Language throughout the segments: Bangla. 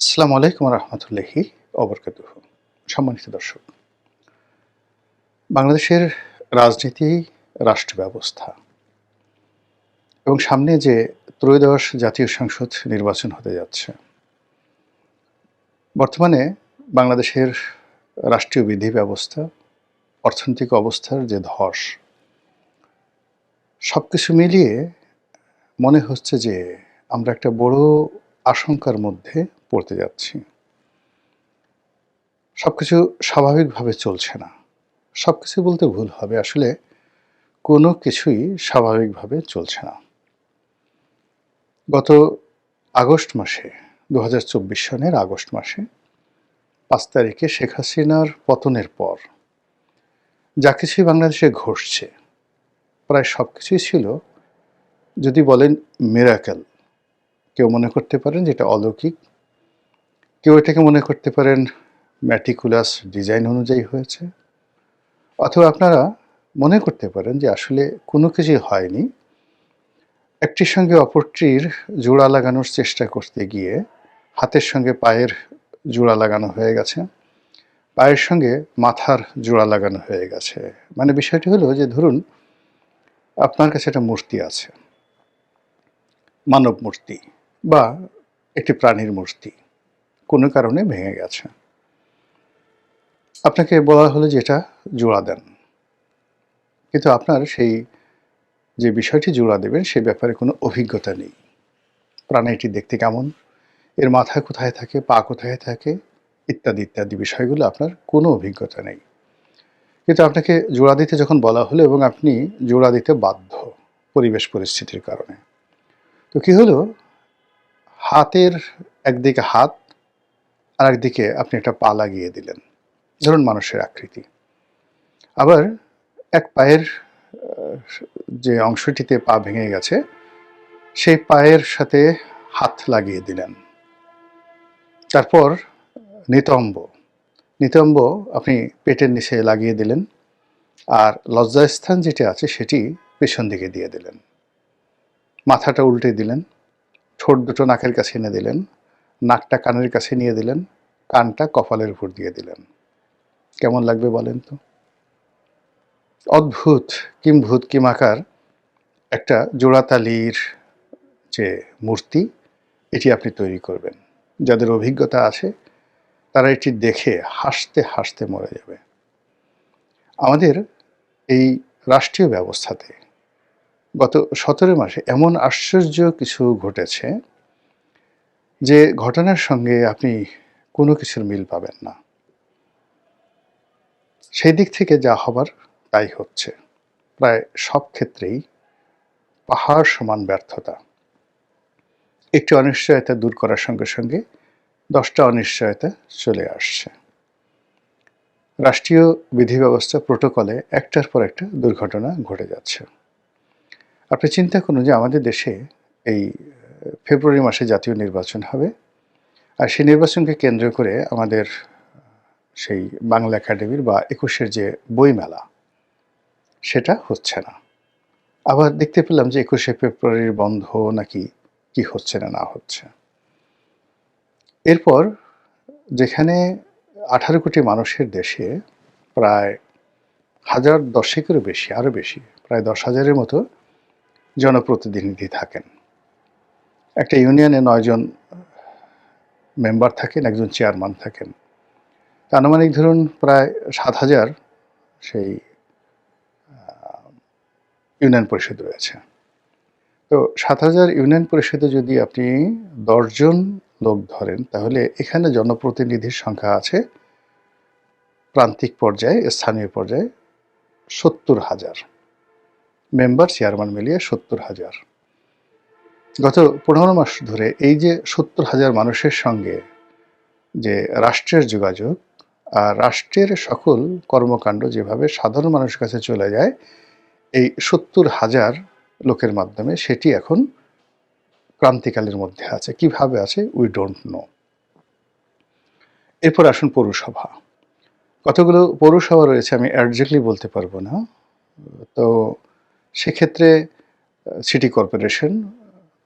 আসসালামু আলাইকুম রহমতুল্লাহি অবরকাতুহ সম্মানিত দর্শক, বাংলাদেশের রাজনীতি, রাষ্ট্র ব্যবস্থা এবং সামনে যে ত্রয়োদশ জাতীয় সংসদ নির্বাচন হতে যাচ্ছে, বর্তমানে বাংলাদেশের রাষ্ট্রীয় বিধি ব্যবস্থা, অর্থনৈতিক অবস্থার যে ধস সব কিছু মিলিয়ে মনে হচ্ছে যে আমরা একটা বড় আশঙ্কার মধ্যে পড়তে যাচ্ছি। সব কিছু স্বাভাবিকভাবে চলছে না। সব কিছু বলতে ভুল হবে। আসলে কোনো কিছুই স্বাভাবিকভাবে চলছে না। গত আগস্ট মাসে দু হাজার চব্বিশ সনের আগস্ট মাসে, পাঁচ তারিখে শেখ হাসিনার পতনের পর যা কিছুই বাংলাদেশে ঘটছে, প্রায় সব কিছুই ছিল যদি বলেন মিরাকেল কেউ মনে করতে পারেন যেটা অলৌকিক কেউ এটাকে মনে করতে পারেন ম্যাটিকুলাস ডিজাইন অনুযায়ী হয়েছে, অথবা আপনারা মনে করতে পারেন যে আসলে কোনো কিছুই হয়নি। একটির সঙ্গে অপরটির জোড়া লাগানোর চেষ্টা করতে গিয়ে হাতের সঙ্গে পায়ের জোড়া লাগানো হয়ে গেছে, পায়ের সঙ্গে মাথার জোড়া লাগানো হয়ে গেছে। মানে বিষয়টি হলো যে ধরুন, আপনার কাছে একটা মূর্তি আছে, মানব মূর্তি, বা একটি প্রাণীর মূর্তি। কোনো কারণে ভেঙে গেছে। আপনাকে বলা হলো যে এটা জোড়া দেন। কিন্তু আপনার সেই যে বিষয়টি জোড়া দেবেন, সে ব্যাপারে কোনো অভিজ্ঞতা নেই। প্রাণীটি দেখতে কেমন? এর মাথা কোথায় থাকে, পা কোথায় থাকে, ইত্যাদি ইত্যাদি বিষয়গুলো আপনার কোনো অভিজ্ঞতা নেই। কিন্তু আপনাকে জোড়া দিতে যখন বলা হলো এবং আপনি জোড়া দিতে বাধ্য পরিবেশ পরিস্থিতির কারণে। তো কি হলো? হাতের একদিকে হাত আর একদিকে আপনি একটা পা লাগিয়ে দিলেন। ধরুন মানুষের আকৃতি। আবার এক পায়ের যে অংশটিতে পা ভেঙে গেছে, সেই পায়ের সাথে হাত লাগিয়ে দিলেন। তারপর নিতম্ব। নিতম্ব আপনি পেটের নিচে লাগিয়ে দিলেন আর লজ্জাস্থান যেটি আছে সেটি পেছন দিকে দিয়ে দিলেন। মাথাটা উল্টে দিলেন, ঠোঁট দুটো নাকের কাছে এনে দিলেন নাকটা কানের কাছে নিয়ে দিলেন, কানটা কপালের উপর দিয়ে দিলেন। কেমন লাগবে বলেন তো? অদ্ভুত কিমভূত কিমাকার একটা জোড়াতালির যে মূর্তি, এটি আপনি তৈরি করবেন। যাদের অভিজ্ঞতা আছে, তারা এটি দেখে হাসতে হাসতে মরে যাবে। আমাদের এই রাষ্ট্রীয় ব্যবস্থাতে গত সতেরো মাসে এমন আশ্চর্য কিছু ঘটেছে যে ঘটনার সঙ্গে আপনি কোনো কিছুর মিল পাবেন না। সেই দিক থেকে যা হবার, তাই হচ্ছে। প্রায় সব ক্ষেত্রেই পাহাড় সমান ব্যর্থতা। একটি অনিশ্চয়তা দূর করার সঙ্গে সঙ্গে দশটা অনিশ্চয়তা চলে আসছে। রাষ্ট্রীয় বিধি ব্যবস্থা প্রোটোকলে একটার পর একটা দুর্ঘটনা ঘটে যাচ্ছে। আপনি চিন্তা করুন যে আমাদের দেশে এই ফেব্রুয়ারি মাসে জাতীয় নির্বাচন হবে। আর সেই নির্বাচনকে কেন্দ্র করে আমাদের সেই বাংলা একাডেমির বা একুশের যে বইমেলা, সেটা হচ্ছে না। আবার দেখতে পেলাম যে একুশে ফেব্রুয়ারির বন্ধ নাকি কি হচ্ছে না না হচ্ছে। এরপর যেখানে আঠারো কোটি মানুষের দেশে প্রায় হাজার দশেকেরও বেশি, আরও বেশি, প্রায় দশ হাজারের মতো জনপ্রতিনিধি থাকেন। একটা ইউনিয়নে নয়জন মেম্বার থাকেন, একজন চেয়ারম্যান থাকেন। আনুমানিক ধরুন প্রায় সাত হাজার সেই ইউনিয়ন পরিষদ রয়েছে। তো সাত হাজার ইউনিয়ন পরিষদে যদি আপনি দশজন লোক ধরেন, তাহলে এখানে জনপ্রতিনিধির সংখ্যা আছে প্রান্তিক পর্যায়ে, স্থানীয় পর্যায়ে সত্তর হাজার। মেম্বার, চেয়ারম্যান মিলিয়ে সত্তর হাজার। গত পনেরো মাস ধরে এই যে সত্তর হাজার মানুষের সঙ্গে যে রাষ্ট্রের যোগাযোগ আর রাষ্ট্রের সকল কর্মকাণ্ড যেভাবে সাধারণ মানুষের কাছে চলে যায়, এই সত্তর হাজার লোকের মাধ্যমে সেটি এখন ক্রান্তিকালের মধ্যে আছে। কীভাবে আছে? উই ডোন্ট নো এরপর আসুন পৌরসভা। কতগুলো পৌরসভা রয়েছে আমি অ্যাডজেক্টলি বলতে পারব না। তো সেক্ষেত্রে সিটি কর্পোরেশন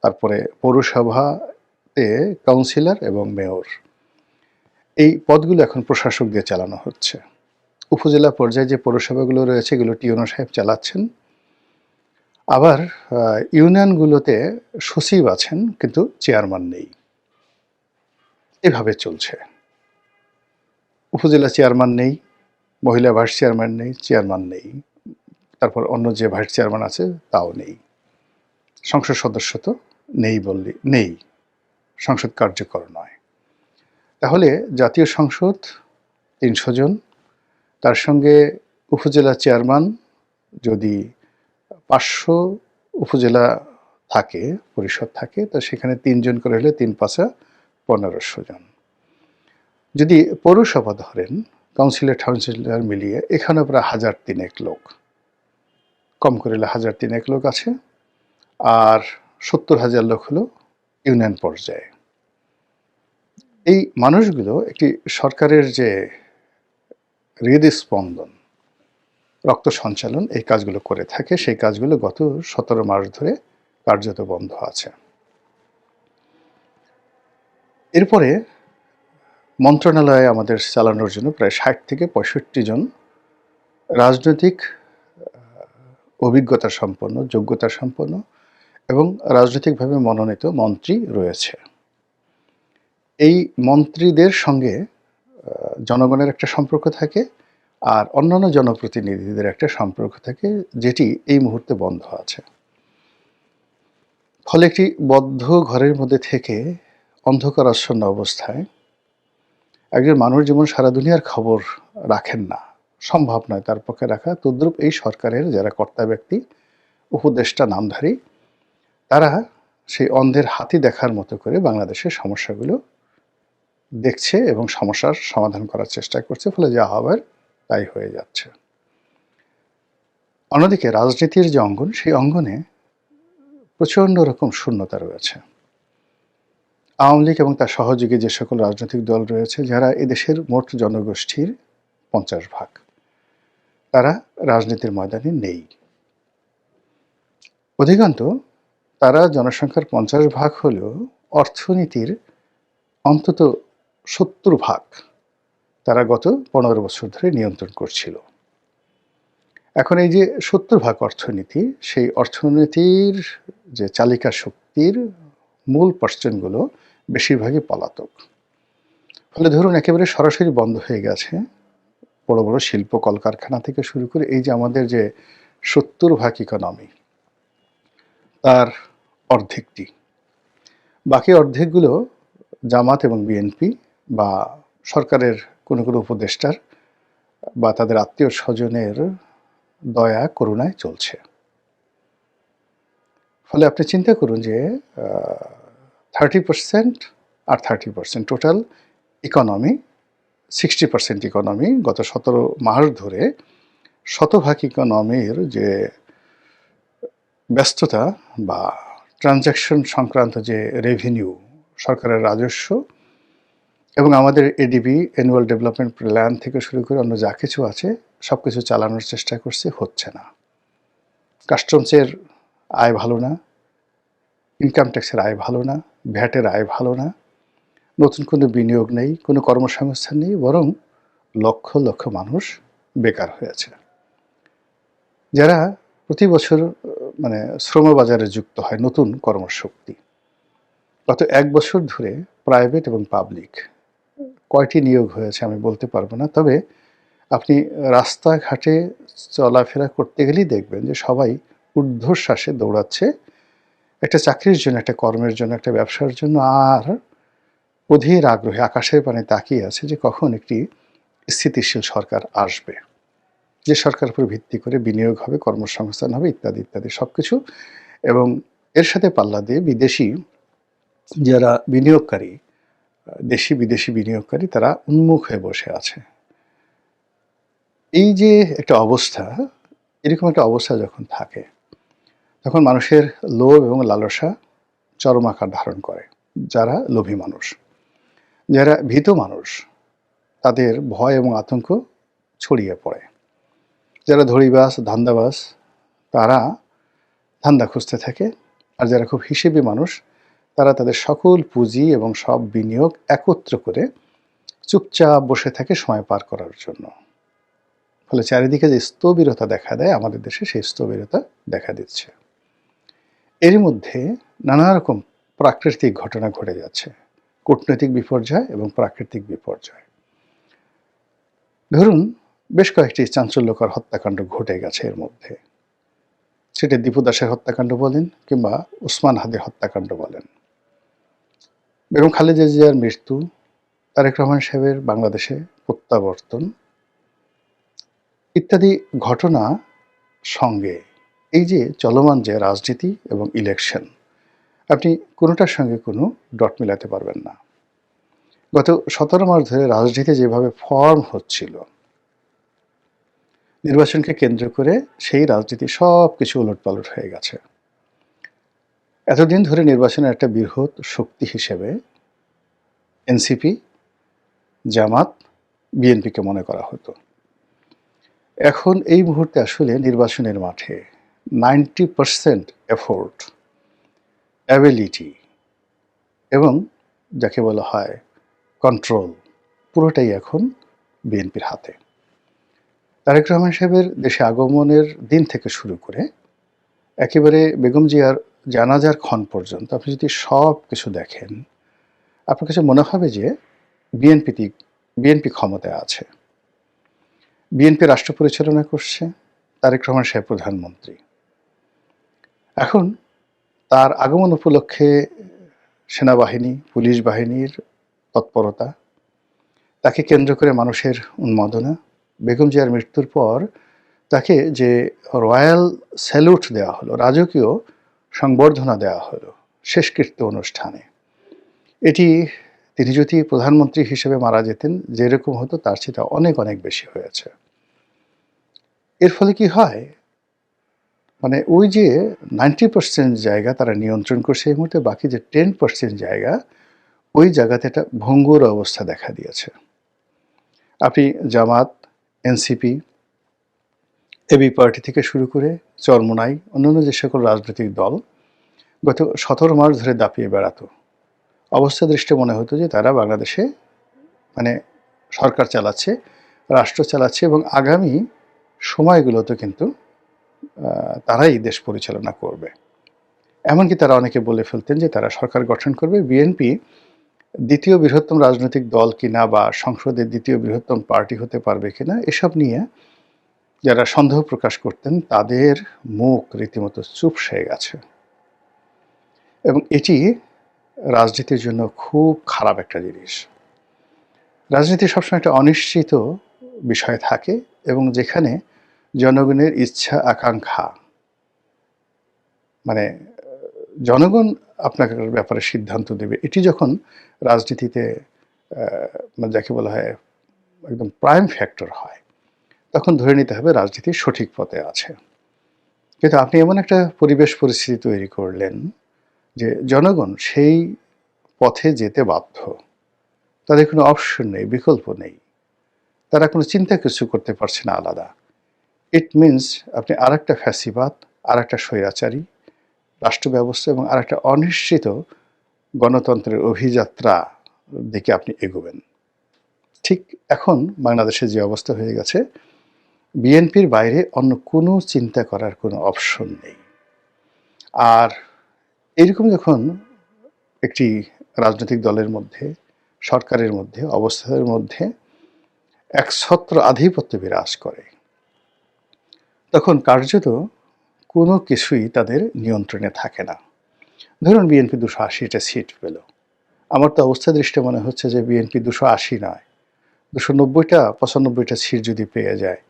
তারপরে পৌরসভাতে কাউন্সিলর এবং মেয়র। এই পদগুলো এখন প্রশাসক দিয়ে চালানো হচ্ছে। উপজেলা পর্যায়ে যে পৌরসভাগুলো রয়েছে, এগুলো টিওনো সাহেব চালাচ্ছেন। আবার ইউনিয়নগুলোতে সচিব আছেন, কিন্তু চেয়ারম্যান নেই। এভাবে চলছে। উপজেলা চেয়ারম্যান নেই, মহিলা ভাইস চেয়ারম্যান নেই চেয়ারম্যান নেই। তারপর অন্য যে ভাইস চেয়ারম্যান আছে, তাও নেই। সংসদ সদস্য তো নেই বললে, নেই। সংসদ কার্যকর নয়। তাহলে জাতীয় সংসদ তিনশো জন, তার সঙ্গে উপজেলা চেয়ারম্যান যদি পাঁচশো উপজেলা থাকে, পরিষদ থাকে, তো সেখানে তিনজন করে হলে তিন পাঁচা পনেরোশো জন। যদি পৌরসভা ধরেন, কাউন্সিলর টাউন্সিলর মিলিয়ে এখানে প্রায় হাজার তিনেক লোক। কম করে হাজার তিনেক লোক আছে। আর সত্তর হাজার লোক হলো ইউনিয়ন পর্যায়ে। এই মানুষগুলো একটি সরকারের যে হৃদস্পন্দন, রক্ত সঞ্চালন, এই কাজগুলো করে থাকে, সেই কাজগুলো গত সতেরো মাস ধরে কার্যত বন্ধ আছে। এরপরে মন্ত্রণালয়ে আমাদের চালানোর জন্য প্রায় ষাট থেকে পঁয়ষট্টি জন রাজনৈতিক অভিজ্ঞতা সম্পন্ন, যোগ্যতা সম্পন্ন এবং রাজনৈতিকভাবে মনোনীত মন্ত্রী রয়েছে। এই মন্ত্রীদের সঙ্গে জনগণের একটা সম্পর্ক থাকে আর অন্যান্য জনপ্রতিনিধিদের একটা সম্পর্ক থাকে যেটি এই মুহূর্তে বন্ধ আছে। ফলে একটি বদ্ধ ঘরের মধ্যে থেকে অন্ধকার আচ্ছন্ন অবস্থায় একজন মানুষ যেমন সারা দুনিয়ার খবর রাখেন না, সম্ভব নয় তার পক্ষে রাখা। তদ্রুপ এই সরকারের যারা কর্তা ব্যক্তি, উপদেষ্টা, নামধারী তারা সেই অন্ধের হাতি দেখার মতো করে বাংলাদেশের সমস্যাগুলো দেখছে এবং সমস্যার সমাধান করার চেষ্টা করছে, ফলে যা হবার তাই হয়ে যাচ্ছে। অন্যদিকে রাজনীতির যে অঙ্গন, সেই অঙ্গনে প্রচণ্ড রকম শূন্যতা রয়েছে। আওয়ামী লীগ এবং তার সহযোগী যে সকল রাজনৈতিক দল রয়েছে, যারা এদেশের মোট জনগোষ্ঠীর পঞ্চাশ ভাগ, তারা রাজনীতির ময়দানে নেই। অধিকান্ত তারা জনসংখ্যার পঞ্চাশ ভাগ হলেও অর্থনীতির অন্তত সত্তর ভাগ তারা গত পনেরো বছর ধরে নিয়ন্ত্রণ করছিল। এখন এই যে সত্তর ভাগ অর্থনীতি, সেই অর্থনীতির যে চালিকা শক্তির মূল পার্সেন্টগুলো বেশিরভাগই পলাতক। ফলে ধরুন একেবারে সরাসরি বন্ধ হয়ে গেছে বড় বড় শিল্প কলকারখানা থেকে শুরু করে এই যে আমাদের যে সত্তর ভাগ ইকোনমি তার অর্ধেকটি। বাকি অর্ধেকগুলো জামাত এবং বিএনপি বা সরকারের কোনো কোনো উপদেষ্টার বা তাদের আত্মীয় স্বজনের দয়া, করুণায় চলছে। ফলে আপনি চিন্তা করুন যে থার্টি পার্সেন্ট আর thirty percent total economy sixty percent economy গত সতেরো মাস ধরে শতভাগ ইকোনমির যে ব্যস্ততা বা ট্রানজ্যাকশন সংক্রান্ত যে রেভিনিউ সরকারের রাজস্ব এবং আমাদের এডিবি অ্যানুয়াল ডেভেলপমেন্ট প্ল্যান থেকে শুরু করে অন্য যা কিছু আছে সব কিছু চালানোর চেষ্টা করছে, হচ্ছে না। কাস্টমসের আয় ভালো না ইনকাম ট্যাক্সের আয় ভালো না ভ্যাটের আয় ভালো না, নতুন কোনো বিনিয়োগ নেই, কোনো কর্মসংস্থান নেই, বরং লক্ষ লক্ষ মানুষ বেকার হয়েছে যারা প্রতি বছর মানে শ্রমবাজারে যুক্ত হয় নতুন কর্মশক্তি। গত এক বছর ধরে প্রাইভেট এবং পাবলিক কয়টি নিয়োগ হয়েছে আমি বলতে পারব না। তবে আপনি রাস্তাঘাটে চলাফেরা করতে গেলেই দেখবেন যে সবাই ঊর্ধ্বশ্বাসে দৌড়াচ্ছে। একটা চাকরির জন্য, একটা কর্মের জন্য, একটা ব্যবসার জন্য আর অধীর আগ্রহে আকাশের পানে তাকিয়ে আছে যে কখন একটি স্থিতিশীল সরকার আসবে। যে সরকার উপর ভিত্তি করে বিনিয়োগ হবে, কর্মসংস্থান হবে, ইত্যাদি ইত্যাদি সব কিছু এবং এর সাথে পাল্লা দিয়ে বিদেশি যারা বিনিয়োগকারী, দেশি বিদেশি বিনিয়োগকারী, তারা উন্মুখ হয়ে বসে আছে। এই যে একটা অবস্থা, এরকম একটা অবস্থা যখন থাকে, তখন মানুষের লোভ এবং লালসা চরম আকার ধারণ করে, যারা লোভী মানুষ। যারা ভীত মানুষ, তাদের ভয় এবং আতঙ্ক ছড়িয়ে পড়ে। যারা ধড়িবাস ধান্দাবাস, তারা ধান্দা খুঁজতে থাকে। আর যারা খুব হিসেবি মানুষ, তারা তাদের সকল পুঁজি এবং সব বিনিয়োগ একত্র করে চুপচাপ বসে থাকে সময় পার করার জন্য। ফলে চারিদিকে যে স্থবিরতা দেখা দেয়, আমাদের দেশে সেই স্থবিরতা দেখা দিচ্ছে। এরই মধ্যে নানা রকম প্রাকৃতিক ঘটনা ঘটে যাচ্ছে। কূটনৈতিক বিপর্যয় এবং প্রাকৃতিক বিপর্যয়। ধরুন বেশ কয়েকটি চাঞ্চল্যকর হত্যাকাণ্ড ঘটে গেছে এর মধ্যে। সেটি দীপু দাসের হত্যাকাণ্ড বলেন কিংবা উসমান হাদের হত্যাকাণ্ড বলেন। বেগম খালেদা জিয়ার মৃত্যু, তারেক রহমান সাহেবের বাংলাদেশে প্রত্যাবর্তন ইত্যাদি ঘটনা সঙ্গে এই যে চলমান যে রাজনীতি এবং ইলেকশন আপনি কোনোটার সঙ্গে কোনো ডট মিলাতে পারবেন না। গত সতেরো মাস ধরে রাজনীতি যেভাবে ফর্ম হচ্ছিল নির্বাচনকে কেন্দ্র করে সেই রাজনীতি সব কিছু উলটপালট হয়ে গেছে। এতদিন ধরে নির্বাচনের একটা বৃহৎ শক্তি হিসেবে এনসিপি, জামাত, বিএনপিকে মনে করা হতো। এখন এই মুহূর্তে আসলে নির্বাচনের মাঠে নাইনটি পারসেন্ট এফোর্ট, অ্যাবিলিটি এবং যাকে বলা হয় কন্ট্রোল পুরোটাই এখন বিএনপির হাতে। তারেক রহমান সাহেবের দেশে আগমনের দিন থেকে শুরু করে একেবারে বেগম জিয়ার জানাজার ক্ষণ পর্যন্ত আপনি যদি সব কিছু দেখেন, আপনার কাছে মনে হবে যে বিএনপি বিএনপি ক্ষমতায় আছে। বিএনপি রাষ্ট্র পরিচালনা করছে, তারেক রহমান সাহেব প্রধানমন্ত্রী। এখন তার আগমন উপলক্ষে সেনাবাহিনী, পুলিশ বাহিনীর তৎপরতা, তাকে কেন্দ্র করে মানুষের উন্মাদনা বেগম জিয়ার মৃত্যুর পর তাকে যে রয়্যাল স্যালুট দেওয়া হলো, রাজকীয় সংবর্ধনা দেওয়া হলো শেষকৃত্য অনুষ্ঠানে। এটি তিনি যদি প্রধানমন্ত্রী হিসেবে মারা যেতেন, যেরকম হতো তার সেটা অনেক অনেক বেশি হয়েছে। এর ফলে কি হয়? মানে ওই যে নাইনটি পার্সেন্ট জায়গা তারা নিয়ন্ত্রণ করছে এই মুহূর্তে, বাকি যে টেন পার্সেন্ট জায়গা, ওই জায়গাতে একটা ভঙ্গুর অবস্থা দেখা দিয়েছে। আপনি জামাত এনসিপি, এবি পার্টি থেকে শুরু করে চরমোনাই, অন্যান্য যে সকল রাজনৈতিক দল গত সতেরো মাস ধরে দাপিয়ে বেড়াতো। অবস্থা দৃষ্টি মনে হতো যে তারা বাংলাদেশে মানে সরকার চালাচ্ছে, রাষ্ট্র চালাচ্ছে এবং আগামী সময়গুলোতে কিন্তু তারাই দেশ পরিচালনা করবে। এমনকি তারা অনেকে বলে ফেলতেন যে তারা সরকার গঠন করবে। বিএনপি দ্বিতীয় বৃহত্তম রাজনৈতিক দল কিনা বা সংসদের দ্বিতীয় বৃহত্তম পার্টি হতে পারবে কিনা, এসব নিয়ে যারা সন্দেহ প্রকাশ করতেন, তাদের মুখ রীতিমতো চুপ হয়ে গেছে। এবং এটি রাজনীতির জন্য খুব খারাপ একটা জিনিস। রাজনীতি সবসময় একটা অনিশ্চিত বিষয় থাকে এবং যেখানে জনগণের ইচ্ছা, আকাঙ্ক্ষা মানে জনগণ আপনাকে ব্যাপারে সিদ্ধান্ত দেবে। এটি যখন রাজনীতিতে মানে যাকে বলা হয় একদম প্রাইম ফ্যাক্টর হয়, তখন ধরে নিতে হবে রাজনীতি সঠিক পথে আছে। কিন্তু আপনি এমন একটা পরিবেশ পরিস্থিতি তৈরি করলেন যে জনগণ সেই পথে যেতে বাধ্য। তাদের কোনো অপশন নেই, বিকল্প নেই। তারা কোনো চিন্তা কিছু করতে পারছে না আলাদা। ইট মিনস আপনি আর একটা ফ্যাসিবাদ আর একটা স্বৈরাচারী রাষ্ট্র ব্যবস্থা এবং আর একটা অনিশ্চিত গণতন্ত্রের অভিযাত্রা দিকে আপনি এগোবেন। ঠিক এখন বাংলাদেশে যে অবস্থা হয়ে গেছে, বিএনপির বাইরে অন্য কোনো চিন্তা করার কোনো অপশন নেই। আর এরকম যখন একটি রাজনৈতিক দলের মধ্যে, সরকারের মধ্যে, অবস্থার মধ্যে একছত্র আধিপত্য বিরাজ করে, তখন কার্যত কোনো কিছুই তাদের নিয়ন্ত্রণে থাকে না। ধরুন বিএনপি দুশো আশিটা সিট পেল। আমার তো অবস্থা দৃষ্টি মনে হচ্ছে যে বিএনপি দুশো আশি নয়। দুশো নব্বইটা পঁচানব্বইটা সিট যদি পেয়ে যায়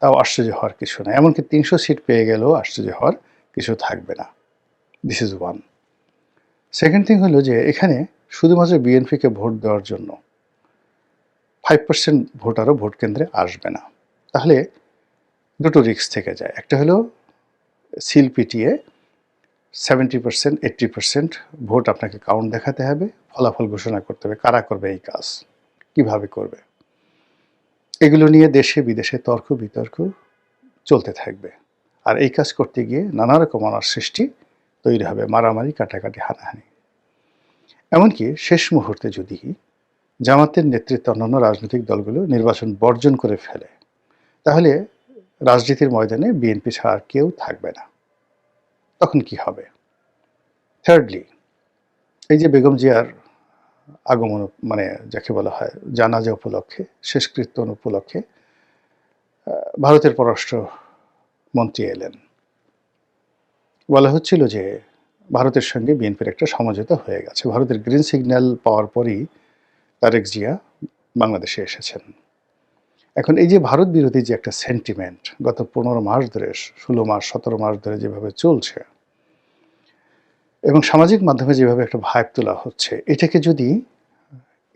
তাও আশ্চর্য হওয়ার কিছু না। এমনকি তিনশো সিট পেয়ে গেলেও আশ্চর্য হওয়ার কিছু থাকবে না। This is one second thing হলো যে এখানে শুধুমাত্র বিএনপিকে ভোট দেওয়ার জন্য ফাইভ পার্সেন্ট ভোটারও ভোট কেন্দ্রে আসবে না। তাহলে দুটো রিক্স থেকে যায়। একটা হলো সিল পিটিয়ে seventy percent eighty percent vote আপনাকে কাউন্ট দেখাতে হবে, ফলাফল ঘোষণা করতে হবে। কারা করবে এই কাজ? কীভাবে করবে? এগুলো নিয়ে দেশে বিদেশে তর্ক বিতর্ক চলতে থাকবে। আর এই কাজ করতে গিয়ে নানা রকম অনার সৃষ্টি তৈরি হবে, মারামারি, কাটাকাটি, হানাহানি। এমনকি শেষ মুহূর্তে যদি জামাতের নেতৃত্বে অন্যান্য রাজনৈতিক দলগুলো নির্বাচন বর্জন করে ফেলে, তাহলে রাজনীতির ময়দানে বিএনপি ছাড়া আর কেউ থাকবে না। তখন কি হবে? থার্ডলি এই যে বেগম জিয়ার আগমন মানে যাকে বলা হয় জানাজা উপলক্ষে শেষকৃত্য উপলক্ষে ভারতের পররাষ্ট্র মন্ত্রী এলেন। বলা হচ্ছিল যে ভারতের সঙ্গে বিএনপির একটা সমঝোতা হয়ে গেছে। ভারতের গ্রিন সিগন্যাল পাওয়ার পরই তারেক জিয়া বাংলাদেশে এসেছেন। এখন এই যে ভারত বিরোধী যে একটা সেন্টিমেন্ট গত পনেরো মাস ধরে, ষোলো মাস, সতেরো মাস ধরে যেভাবে চলছে এবং সামাজিক মাধ্যমে যেভাবে একটা ভাইব তোলা হচ্ছে, এটাকে যদি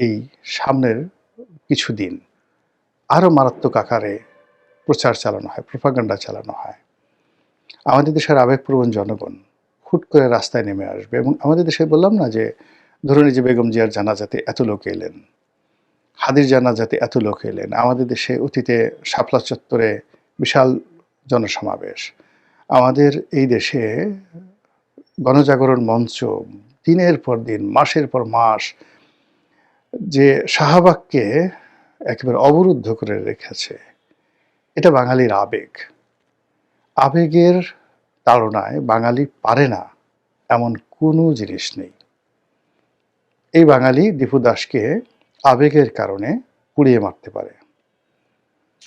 এই সামনের কিছু দিন আরও মারাত্মক আকারে প্রচার চালানো হয় প্রপাগান্ডা চালানো হয়, আমাদের দেশের আবেগপ্রবণ জনগণ হুট করে রাস্তায় নেমে আসবে এবং আমাদের দেশে বললাম না যে, ধরুন যে বেগম জিয়ার জানাজাতে এত লোক এলেন হাদির জানাজাতে এত লোক এলেন। আমাদের দেশে অতীতে শাপলা চত্বরে বিশাল জনসমাবেশ। আমাদের এই দেশে গণজাগরণ মঞ্চ দিনের পর দিন, মাসের পর মাস যে শাহবাগকে একেবারে অবরুদ্ধ করে রেখেছে, এটা বাঙালির আবেগ। আবেগের তাড়নায় বাঙালি পারে না এমন কোনো জিনিস নেই। এই বাঙালি দীপু দাসকে আবেগের কারণে পুড়িয়ে মারতে পারে।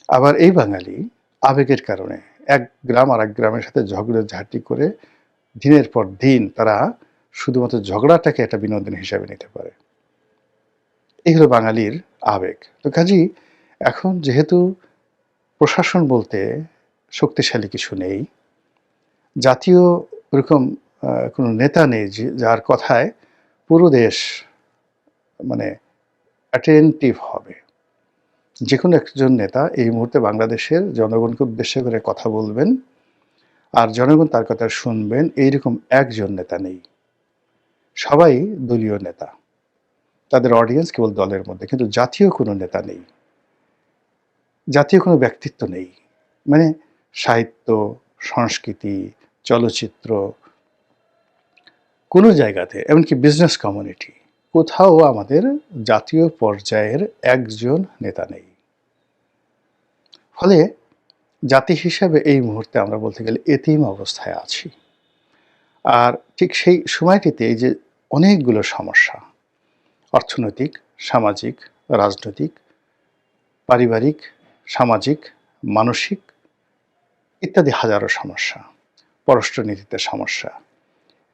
আবার এই বাঙালি আবেগের কারণে এক গ্রাম আর এক গ্রামের সাথে ঝগড়া ঝাঁটি করে দিনের পর দিন তারা শুধুমাত্র ঝগড়াটাকে একটা বিনোদন হিসাবে নিতে পারে। এই হলো বাঙালির আবেগ। তো কাজী, এখন যেহেতু প্রশাসন বলতে শক্তিশালী কিছু নেই, জাতীয় ওরকম কোনো নেতা নেই যার কথায় পুরো দেশ মানে অ্যাটেন্টিভ হবে। যে কোনো একজন নেতা এই মুহূর্তে বাংলাদেশের জনগণকে উদ্দেশ্য করে কথা বলবেন আর জনগণ তার কথা শুনবেন, এইরকম একজন নেতা নেই। সবাই দলীয় নেতা। তাদের অডিয়েন্স কেবল দলের মধ্যে, কিন্তু জাতীয় কোনো নেতা নেই। জাতীয় কোনো ব্যক্তিত্ব নেই। মানে সাহিত্য, সংস্কৃতি, চলচ্চিত্র, কোনো জায়গাতে, এমনকি বিজনেস কমিউনিটি কোথাও আমাদের জাতীয় পর্যায়ের একজন নেতা নেই। ফলে জাতি হিসাবে এই মুহূর্তে আমরা বলতে গেলে এতিম অবস্থায় আছি। আর ঠিক সেই সময়টিতে এই যে অনেকগুলো সমস্যা, অর্থনৈতিক, সামাজিক, রাজনৈতিক, পারিবারিক, সামাজিক, মানসিক ইত্যাদি হাজারো সমস্যা, পররাষ্ট্রনীতিতে সমস্যা।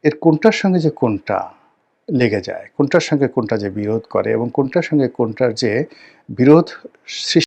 এর কোনটার সঙ্গে যে কোনটা লেগে যায়। কোনটার সঙ্গে কোনটা যে বিরোধ করে এবং কোনটার সঙ্গে কোনটার যে বিরোধ সৃষ্টি